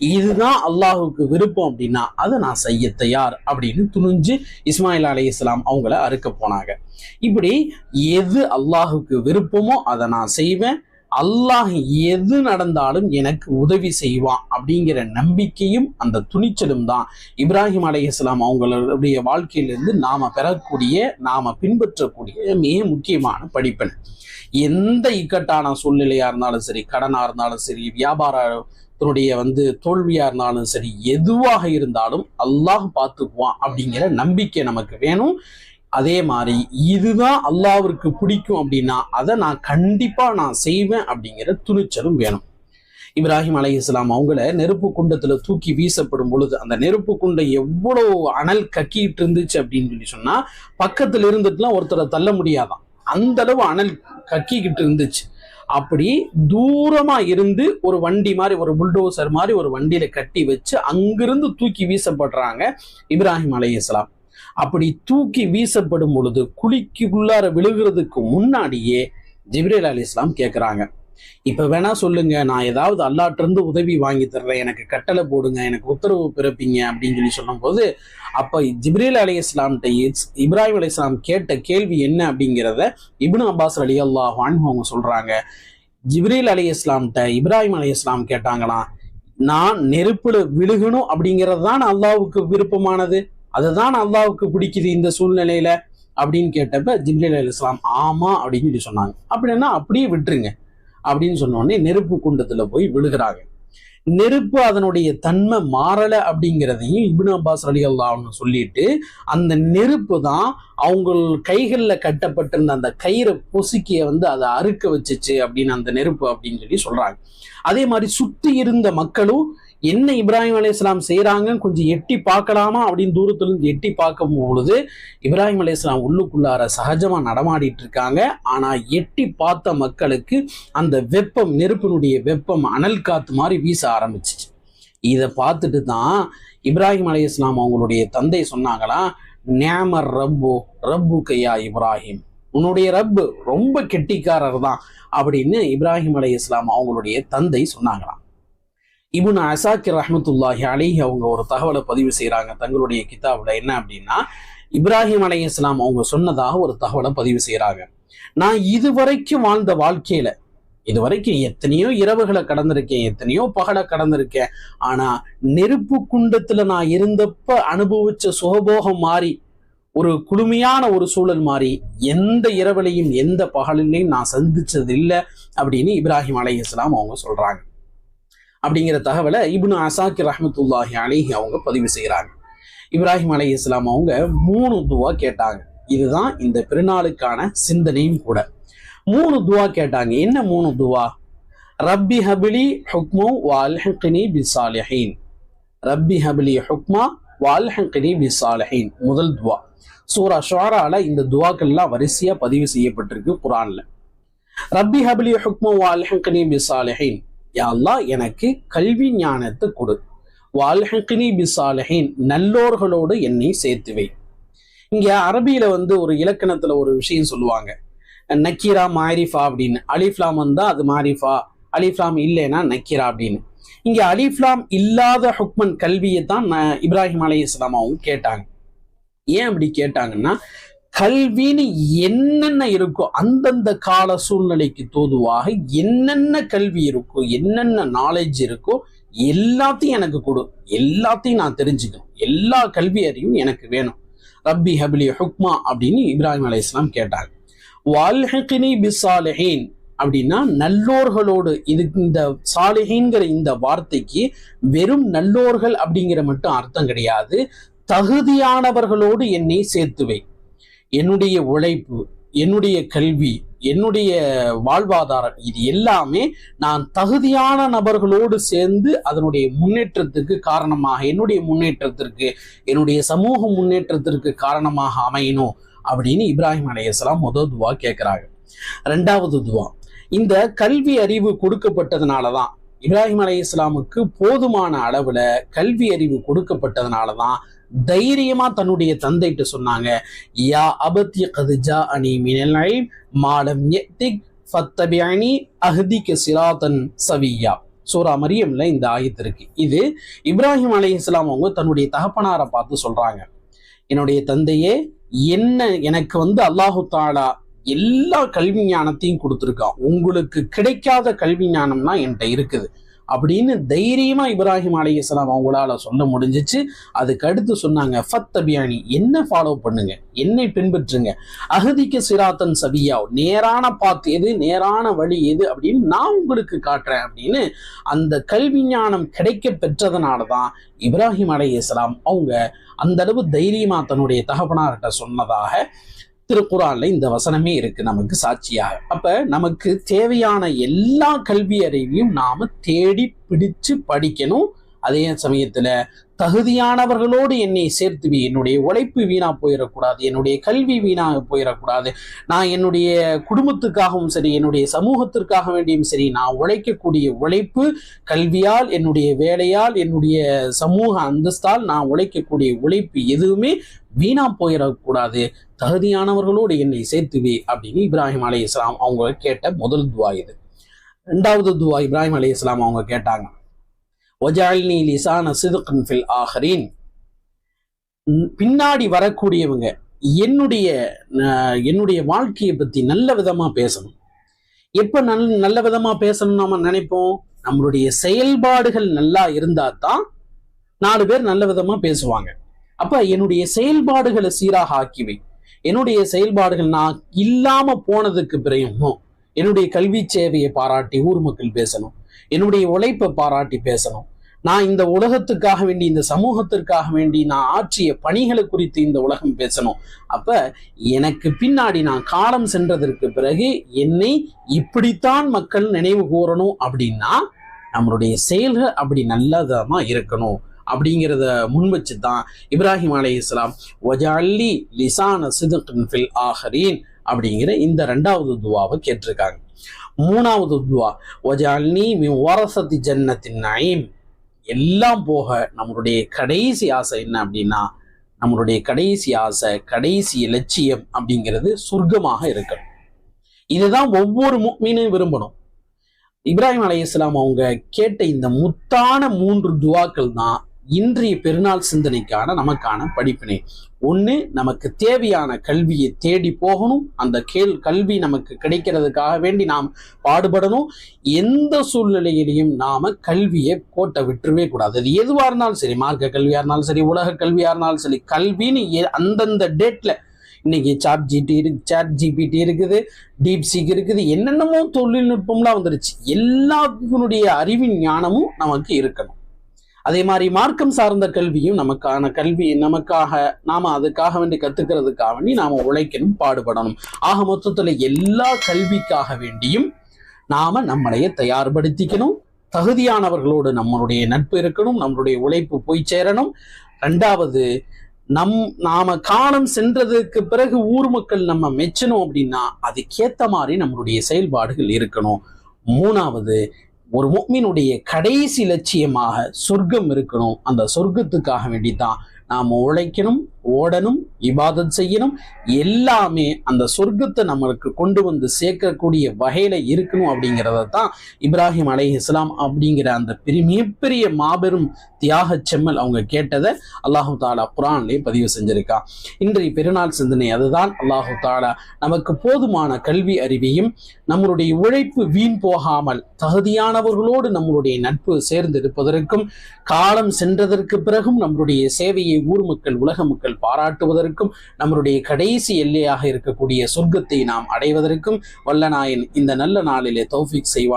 இதுதான் அல்லாஹுக்கு விருப்பம் அப்படின்னா அதை நான் செய்ய தயார் அப்படின்னு துணிஞ்சு இஸ்மாயில் அலி இஸ்லாம் அவங்கள அறுக்க போனாங்க. இப்படி எது அல்லாஹுக்கு விருப்பமோ அதை நான் செய்வேன். அல்லாஹ் எது நடந்தாலும் எனக்கு உதவி செய்வான் அப்படிங்கிற நம்பிக்கையும் அந்த துணிச்சலும் தான். இப்ராஹிம் அலை இஸ்லாம் அவங்களுடைய வாழ்க்கையிலிருந்து நாம பெறக்கூடிய நாம பின்பற்றக்கூடிய மிக முக்கியமான படிப்பன. எந்த இக்கட்டான சூழ்நிலையா இருந்தாலும் சரி கடனா இருந்தாலும் சரி தன்னுடைய வந்து தோல்வியா இருந்தாலும் சரி எதுவாக இருந்தாலும் அல்லாஹ் பார்த்துக்குவான் அப்படிங்கிற நம்பிக்கை நமக்கு வேணும். அதே மாதிரி இதுதான் அல்லாவிற்கு பிடிக்கும் அப்படின்னா அதை நான் கண்டிப்பா நான் செய்வேன் அப்படிங்கிற துணிச்சலும் வேணும். இப்ராஹிம் அலை இஸ்லாம் அவங்கள நெருப்பு குண்டத்துல தூக்கி வீசப்படும் பொழுது அந்த நெருப்பு குண்டை எவ்வளவு அனல் கக்கிட்டு இருந்துச்சு அப்படின்னு சொல்லி சொன்னா பக்கத்துல இருந்துட்டுலாம் ஒருத்தரை தள்ள முடியாதான். அந்த அளவு அனல் கக்கிக்கிட்டு இருந்துச்சு. அப்படி தூரமா இருந்து ஒரு வண்டி மாதிரி ஒரு புல்டோசர் மாதிரி ஒரு வண்டியில கட்டி வச்சு அங்கிருந்து தூக்கி வீசப்படுறாங்க இப்ராஹிம் அலை இஸ்லாம் அப்படி தூக்கி வீசப்படும் பொழுது குழிக்குள்ளார விழுகிறதுக்கு முன்னாடியே ஜிப்ரேல் அலி இஸ்லாம் கேட்குறாங்க இப்போ வேணா சொல்லுங்க நான் ஏதாவது அல்லாட்டிருந்து உதவி வாங்கி தர்றேன் எனக்கு கட்டளை போடுங்க எனக்கு உத்தரவு பிறப்பிங்க அப்படின்னு சொல்லி சொல்லும்போது அப்போ ஜிப்ரேல் அலி இஸ்லாம்கிட்ட இப்ராஹிம் அலி இஸ்லாம் கேட்ட கேள்வி என்ன அப்படிங்கிறத இப்னு அப்பாஸ் அலி அல்லாஹ் அவங்க சொல்றாங்க. ஜிப்ரீல் அலி இஸ்லாம்கிட்ட இப்ராஹிம் அலி இஸ்லாம் கேட்டாங்களாம் நான் நெருப்புல விழுகணும் அப்படிங்கிறது தான் அல்லாவுக்கு விருப்பமானது அதுதான் அல்லாவுக்கு பிடிக்குது இந்த சூழ்நிலையில அப்படின்னு கேட்டப்ப ஜிப்ரீல் அலி இஸ்லாம் ஆமா அப்படின்னு சொல்லி சொன்னாங்க. அப்படின்னா அப்படியே விட்டுருங்க. அப்படின்னு சொன்ன உடனே நெருப்பு குண்டத்துல போய் விழுகிறாங்க. நெருப்பு அதனுடைய தன்மை மாறல அப்படிங்கிறதையும் இப்னு அப்பாஸ் அலி அல்லாஹ்னு சொல்லிட்டு அந்த நெருப்பு தான் அவங்க கைகளில் கட்டப்பட்டிருந்த அந்த கயிறை பொசுக்கிய வந்து அதை அறுக்க வச்சுச்சு அப்படின்னு அந்த நெருப்பு அப்படின்னு சொல்லி சொல்றாங்க. அதே மாதிரி சுற்றி இருந்த மக்களும் என்ன இப்ராஹிம் அளி இஸ்லாம் செய்கிறாங்க கொஞ்சம் எட்டி பார்க்கலாமா? அப்படின்னு தூரத்துலேருந்து எட்டி பார்க்கும் பொழுது இப்ராஹிம் அலையாம் உள்ளுக்குள்ளார சகஜமாக நடமாடிட்டு இருக்காங்க. ஆனால் எட்டி பார்த்த மக்களுக்கு அந்த வெப்பம் நெருப்பினுடைய வெப்பம் அனல் காத்து மாதிரி வீச ஆரம்பிச்சிச்சு. இதை பார்த்துட்டு தான் இப்ராஹிம் அலையாம் அவங்களுடைய தந்தை சொன்னாங்களா நேமர் ரப்பு ரப்பு கையா இப்ராஹிம். உன்னுடைய ரப்பு ரொம்ப கெட்டிக்காரர் தான் அப்படின்னு இப்ராஹிம் அலி இஸ்லாம் அவங்களுடைய தந்தை சொன்னாங்களாம். இபுன் அசாக்கிர் ரஹமத்துல்லாஹி அலிஹி அவங்க ஒரு தகவலை பதிவு செய்கிறாங்க தங்களுடைய கிதாபில் என்ன அப்படின்னா இப்ராஹிம் அலி இஸ்லாம் அவங்க சொன்னதாக ஒரு தகவலை பதிவு செய்கிறாங்க நான் இதுவரைக்கும் வாழ்ந்த வாழ்க்கையில இதுவரைக்கும் எத்தனையோ இரவுகளை கடந்திருக்கேன் எத்தனையோ பகலை கடந்திருக்கேன். ஆனா நெருப்பு குண்டத்துல நான் இருந்தப்ப அனுபவிச்ச சுகபோகம் மாறி ஒரு குளுமையான ஒரு சூழல் மாறி எந்த இரவுலையும் எந்த பகலிலையும் நான் சந்திச்சது இல்லை அப்படின்னு இப்ராஹிம் அலை இஸ்லாம் அவங்க சொல்றாங்க. அப்படிங்கிற தகவலை இப்னு அசாக்கி ரஹமத்துல்லாஹி அலிஹி அவங்க பதிவு செய்கிறாங்க. இப்ராஹிம் அலி இஸ்லாம் அவங்க மூணு துவா கேட்டாங்க. இதுதான் இந்த பெருநாளுக்கான சிந்தனையும் கூட. மூணு துவா கேட்டாங்க. என்ன மூணு துவா? ரப்பி ஹபிலி ஹுக்மோ வால்ஹினி பிசாலிஹீன். ரப்பி ஹபிலி ஹுக்மா வால்ஹினி பிசாலிஹீன். முதல் துவா. சூரா ஷோரால இந்த துவாக்கள்லாம் வரிசையா பதிவு செய்யப்பட்டிருக்கு குரான்ல. ரப்பி ஹபிலி ஹுக்மோ வால்ஹினி பிசாலிஹீன். யாழ்லா எனக்கு கல்வி ஞானத்தை கொடு. வால்ஹினி பிசாலஹின் நல்லோர்களோடு என்னை சேர்த்து வை. இங்க அரபியில வந்து ஒரு இலக்கணத்துல ஒரு விஷயம் சொல்லுவாங்க. நக்கீரா மாரிஃபா அப்படின்னு. அலிஃப்லாம் வந்தா அது மாரிஃபா. அலிஃப்லாம் இல்லைன்னா நக்கீரா அப்படின்னு. இங்க அலிஃப்லாம் இல்லாத ஹுக்மன் கல்வியை தான் இப்ராஹிம் அலி இஸ்லாமாவும் கேட்டாங்க. ஏன் அப்படி கேட்டாங்கன்னா கல்வின்னு என்னென்ன இருக்கோ அந்தந்த கால சூழ்நிலைக்கு தோதுவாக என்னென்ன கல்வி இருக்கோ என்னென்ன நாலேஜ் இருக்கோ எல்லாத்தையும் எனக்கு கொடு. எல்லாத்தையும் நான் தெரிஞ்சுக்கணும். எல்லா கல்வி அறிவும் எனக்கு வேணும். ரப்பி ஹபிலி ஹுக்மா அப்படின்னு இப்ராஹிம் அலி இஸ்லாம் கேட்டாங்க வால்ஹினி பிசாலஹீன் அப்படின்னா நல்லோர்களோடு இது இந்த சாலிஹின்கிற இந்த வார்த்தைக்கு வெறும் நல்லோர்கள் அப்படிங்கிற மட்டும் அர்த்தம் கிடையாது. தகுதியானவர்களோடு என்னை சேர்த்துவை என்னுடைய உழைப்பு என்னுடைய கல்வி என்னுடைய வாழ்வாதாரம் இது எல்லாமே நான் தகுதியான நபர்களோடு சேர்ந்து அதனுடைய முன்னேற்றத்திற்கு காரணமாக என்னுடைய முன்னேற்றத்திற்கு என்னுடைய சமூக முன்னேற்றத்திற்கு காரணமாக அமையணும் அப்படின்னு இப்ராஹிம் அலையாம் முதல் துவா கேட்கிறாங்க. ரெண்டாவது துவா இந்த கல்வி அறிவு கொடுக்கப்பட்டதுனால தான் இப்ராஹிம் அலை இஸ்லாமுக்கு போதுமான அளவுல கல்வி அறிவு கொடுக்கப்பட்டதுனால தான் தைரியமா தன்னுடைய தந்தைட்டு சொன்னாங்க யா அபத்தி கதுஜா அனி மினல் மாலம் எத்திக் ஃபத்தபியானி அஹதிக்கு சிராதன் சவியா. சூரா மரியம்ல இந்த ஆயத்து இருக்கு. இது இப்ராஹிம் அலி இஸ்லாம் அவங்க தன்னுடைய தகப்பனாரை பார்த்து சொல்றாங்க. என்னுடைய தந்தையே என்ன எனக்கு வந்து அல்லாஹு தாலா எல்லா கல்வி ஞானத்தையும் கொடுத்துருக்கான். உங்களுக்கு கிடைக்காத கல்வி ஞானம்னா என்கிட்ட இருக்குது. அப்படின்னு தைரியமா இப்ராஹிம் அலையாம் அவங்களால சொல்ல முடிஞ்சிச்சு. அதுக்கு அடுத்து சொன்னாங்க ஃபத் அபியானி என்ன ஃபாலோ பண்ணுங்க? என்னை பின்பற்றுங்க? அகதிக்கு சிராத்தன் சபியா நேரான பாத்து எது? நேரான வழி எது? அப்படின்னு நான் உங்களுக்கு காட்டுறேன் அப்படின்னு அந்த கல்வி ஞானம் கிடைக்க பெற்றதுனால தான் இப்ராஹிம் அலையாம் அவங்க அந்த அளவு தைரியமா தன்னுடைய தகப்பனார்கிட்ட சொன்னதாக திருக்குறான்ல இந்த வசனமே இருக்கு நமக்கு சாட்சியாக. அப்ப நமக்கு தேவையான எல்லா கல்வி அறிவையும் நாம தேடி பிடிச்சு படிக்கணும். அதே சமயத்துல தகுதியானவர்களோடு என்னை சேர்த்துவி என்னுடைய உழைப்பு வீணா போயிடக்கூடாது என்னுடைய கல்வி வீணா போயிடக்கூடாது நான் என்னுடைய குடும்பத்துக்காகவும் சரி என்னுடைய சமூகத்திற்காக வேண்டியும் சரி நான் உழைக்கக்கூடிய உழைப்பு கல்வியால் என்னுடைய வேலையால் என்னுடைய சமூக அந்தஸ்தால் நான் உழைக்கக்கூடிய உழைப்பு எதுவுமே வீணா போயிடக்கூடாது. தகுதியானவர்களோடு என்னை சேர்த்துவி அப்படின்னு இப்ராஹிம் அலி இஸ்லாம் அவங்க கேட்ட முதல் துவா இது. ரெண்டாவது துவா இப்ராஹிம் அலி இஸ்லாம் அவங்க கேட்டாங்க. ஒஜாலினி லிசான சிதுக்கன் ஃபில் ஆஹரீன் பின்னாடி வரக்கூடியவங்க என்னுடைய என்னுடைய வாழ்க்கையை பத்தி நல்ல விதமா பேசணும். எப்ப நல் நல்ல விதமா பேசணும் நாம நினைப்போம்? நம்மளுடைய செயல்பாடுகள் நல்லா இருந்தா தான் நாலு பேர் நல்ல விதமா பேசுவாங்க. அப்ப என்னுடைய செயல்பாடுகளை சீராக ஆக்கிவை. என்னுடைய செயல்பாடுகள் நான் இல்லாம போனதுக்கு பிறகும் என்னுடைய கல்வி சேவையை பாராட்டி ஊர் மக்கள் பேசணும். என்னுடைய உழைப்பை பாராட்டி பேசணும். நான் இந்த உலகத்துக்காக வேண்டி இந்த சமூகத்திற்காக வேண்டி நான் ஆற்றிய பணிகளை குறித்து இந்த உலகம் பேசணும். அப்ப எனக்கு பின்னாடி நான் காலம் சென்றதற்கு பிறகு என்னை இப்படித்தான் மக்கள் நினைவு கூறணும் அப்படின்னா நம்மளுடைய செயல்கள் அப்படி நல்லதமா இருக்கணும் அப்படிங்கிறத முன் வச்சு தான் இப்ராஹிம் அலை இஸ்லாம் ஒஜாலி லிசான சிதுகின் ஃபில் ஆஹரீன் அப்படிங்கிற இந்த ரெண்டாவது துவாவை கேட்டிருக்காங்க. மூணாவது துவா ஒஜால்னி மி ஓரசத்தி ஜன்னத்தின் நயீம். எல்லாம் போக நம்மளுடைய கடைசி ஆசை என்ன அப்படின்னா நம்மளுடைய கடைசி ஆசை கடைசி லட்சியம் அப்படிங்கிறது சொர்க்கமாக இருக்கணும். இதுதான் ஒவ்வொரு மீனும் விரும்பணும். இப்ராஹிம் அலி இஸ்லாம் அவங்க கேட்ட இந்த முத்தான மூன்று துவாக்கள் தான் இன்றைய பெருநாள் சிந்தனைக்கான நமக்கான படிப்பினை. ஒன்று நமக்கு தேவையான கல்வியை தேடி போகணும். அந்த கேள் கல்வி நமக்கு கிடைக்கிறதுக்காக வேண்டி நாம் பாடுபடணும். எந்த சூழ்நிலையிலையும் நாம கல்வியை கோட்டை விட்டுருவே கூடாது. அது எதுவாக இருந்தாலும் சரி மார்க்க கல்வியாக இருந்தாலும் சரி உலக கல்வியாக இருந்தாலும் சரி கல்வின்னு அந்தந்த டேட்ல இன்னைக்கு சாட் ஜிடி இருக்கு சாட் ஜிபிடி இருக்குது டீப் சீக் இருக்குது என்னென்னமோ தொழில்நுட்பம்லாம் வந்துருச்சு. எல்லாத்தினுடைய அறிவின் ஞானமும் நமக்கு இருக்கணும். அதே மாதிரி மார்க்கம் சார்ந்த கல்வியும் நமக்கான கல்வி நமக்காக நாம அதுக்காக வேண்டி கத்துக்கிறதுக்காக வேண்டி நாம உழைக்கணும் பாடுபடணும். ஆக மொத்தத்துல எல்லா கல்விக்காக வேண்டியும் நாம நம்மளைய தயார்படுத்திக்கணும். தகுதியானவர்களோடு நம்மளுடைய நட்பு இருக்கணும் நம்மளுடைய உழைப்பு போய் சேரணும். ரெண்டாவது நம் நாம காலம் சென்றதுக்கு பிறகு ஊர் மக்கள் நம்ம மெச்சணும் அப்படின்னா அதுக்கேத்த மாதிரி நம்மளுடைய செயல்பாடுகள் இருக்கணும். மூணாவது ஒரு முக்மினுடைய கடைசி லட்சியமாக சொர்க்கம் இருக்கணும். அந்த சொர்க்கத்துக்காக வேண்டி தான் நாம் உழைக்கணும். ஓடணும் இபாதத் செய்யணும் எல்லாமே அந்த சொர்க்கத்தை நம்மளுக்கு கொண்டு வந்து சேர்க்கக்கூடிய வகையில இருக்கணும் அப்படிங்கிறத தான் இப்ராஹிம் அலை இஸ்லாம் அப்படிங்கிற அந்த பெரிய மிகப்பெரிய மாபெரும் தியாக செம்மல் அவங்க கேட்டதை அல்லாஹு தாலா குரான்லேயே பதிவு செஞ்சிருக்கா. இன்றைய பெருநாள் சிந்தனை அதுதான். அல்லாஹு தாலா நமக்கு போதுமான கல்வி அறிவையும் நம்மளுடைய உழைப்பு வீண் போகாமல் தகுதியானவர்களோடு நம்மளுடைய நட்பு சேர்ந்திருப்பதற்கும் காலம் சென்றதற்கு பிறகும் நம்மளுடைய சேவையை ஊர் மக்கள் உலக மக்கள் பாராட்டுவதற்கும் நம்முடைய கடைசி எல்லையாக இருக்கக்கூடிய சொர்க்கத்தை நாம் அடைவதற்கும் வல்லநாயன் இந்த நல்ல நாளிலே தௌஃபிக் செய்வார்.